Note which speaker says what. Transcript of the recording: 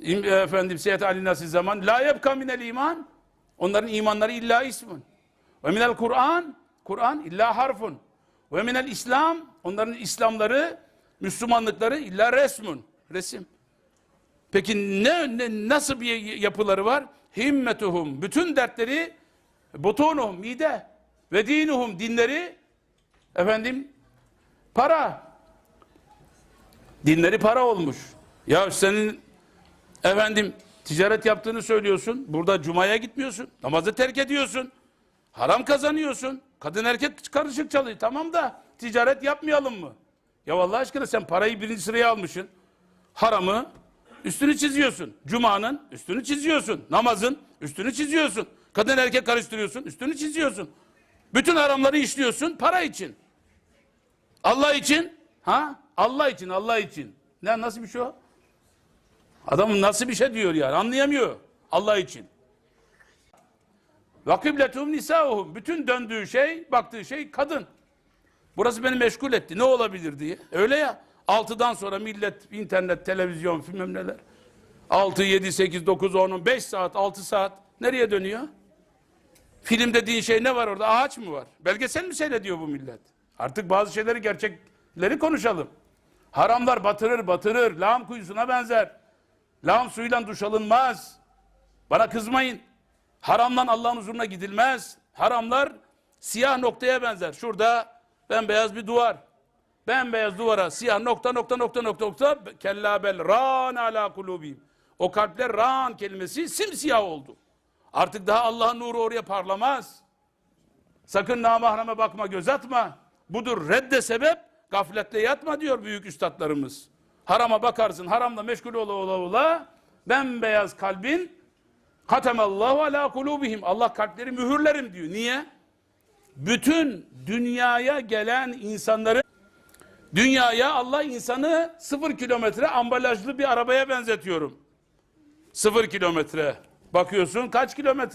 Speaker 1: İm- Efendim Seyyid Ali Nasir zaman la yebka minel iman. Onların imanları illa ismun. Ve minel Kur'an. Kur'an illa harfun. Ve minel İslam. Onların İslamları, Müslümanlıkları illa resmun. Resim. Peki ne, ne nasıl bir yapıları var? Himmetuhum. Bütün dertleri butunuhum mide ve dinuhum dinleri efendim para. Dinleri para olmuş. Ya senin efendim ticaret yaptığını söylüyorsun. Burada cumaya gitmiyorsun. Namazı terk ediyorsun. Haram kazanıyorsun. Kadın erkek karışık çalıyor. Tamam da ticaret yapmayalım mı? Ya vallahi aşkına sen parayı birinci sıraya almışsın. Haramı üstünü çiziyorsun. Cuma'nın üstünü çiziyorsun. Namazın üstünü çiziyorsun. Kadın erkek karıştırıyorsun. Üstünü çiziyorsun. Bütün haramları işliyorsun para için. Allah için. Ha? Allah için, Allah için. Ne nasıl bir şey o? Adam nasıl bir şey diyor yani anlayamıyor. Allah için. Ve kıbletum nisauhum. Bütün döndüğü şey, baktığı şey kadın. Burası beni meşgul etti. Ne olabilir diye. Öyle ya. Altıdan sonra millet, internet, televizyon, bilmem neler. 6, 7, 8, 9, 10, 5 saat, 6 saat. Nereye dönüyor? Film dediğin şey ne var orada? Ağaç mı var? Belgesel mi seyrediyor bu millet? Artık bazı şeyleri, gerçekleri konuşalım. Haramlar batırır, batırır. Lağım kuyusuna benzer. Lağım suyuyla duş alınmaz. Bana kızmayın. Haramdan Allah'ın huzuruna gidilmez. Haramlar siyah noktaya benzer. Şurada bembeyaz bir duvar. Bembeyaz duvara siyah nokta nokta nokta nokta nokta kella bel ran ala kulubihim. O kalpler ran kelimesi simsiyah oldu. Artık daha Allah'ın nuru oraya parlamaz. Sakın namahreme bakma göz atma. Budur redde sebep gafletle yatma diyor büyük üstadlarımız. Harama bakarsın haramla meşgul ola ola ola bembeyaz kalbin Hatemallahu ala kulubihim. Allah kalpleri mühürlerim diyor. Niye? Bütün dünyaya gelen insanları dünyaya Allah insanı sıfır kilometre ambalajlı bir arabaya benzetiyorum. Sıfır kilometre. Bakıyorsun kaç kilometre?